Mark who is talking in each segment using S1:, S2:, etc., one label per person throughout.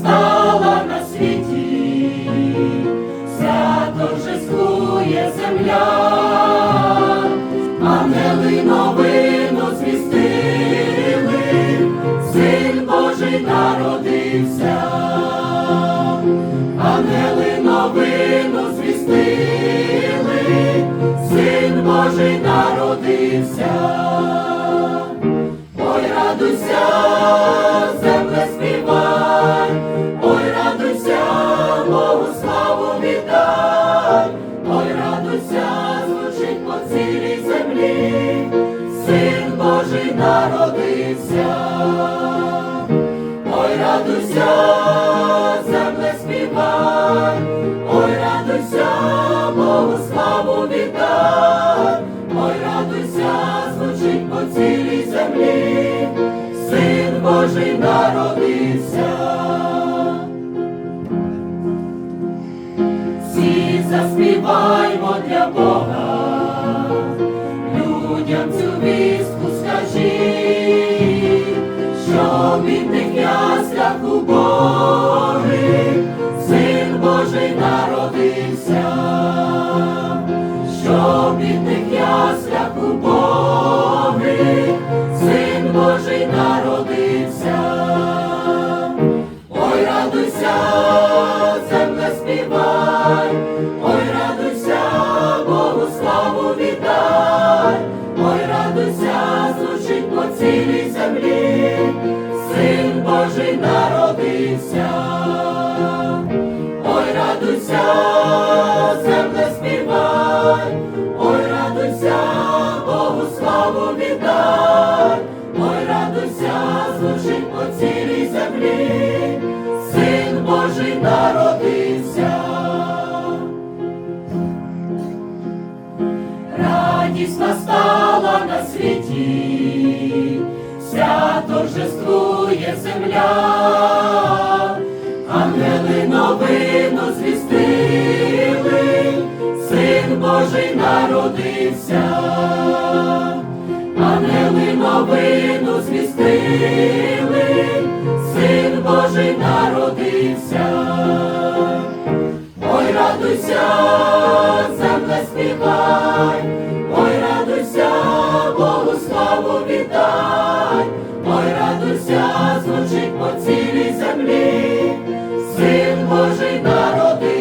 S1: Стала на світі, свято жествує земля, ангели новину звістили, син Божий народився, ангели новину звістили, син Божий народився, ой радуйся. Земле співа син Божий народився, ой, радуйся, земле співай, ой, радуйся, Богу славу вітай, ой, радуйся, звучить по цілій землі, син Божий народився. Всі заспіваймо для Бога людям цю віску скажіть, що в бідних яслях бори, син Божий народився, що в бідних яслях убогих цілій землі, син Божий народився. Ой, радуйся, земле співай, ой, радуйся, Богу славу віддай, ой, радуйся, звучить по цілій землі, син Божий народився. Радість настала на світі, торжествує земля, ангели новину звістили, син Божий народився, ангели новину звістили, син Божий народився. Ой, радуйся, земле співай, ой, радуйся, Богу славу віддай,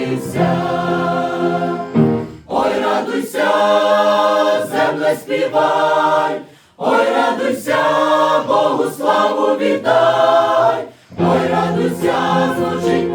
S1: народився. Ой, радуйся, земле співай, ой, радуйся, Богу славу віддай, ой, радуйся, звучить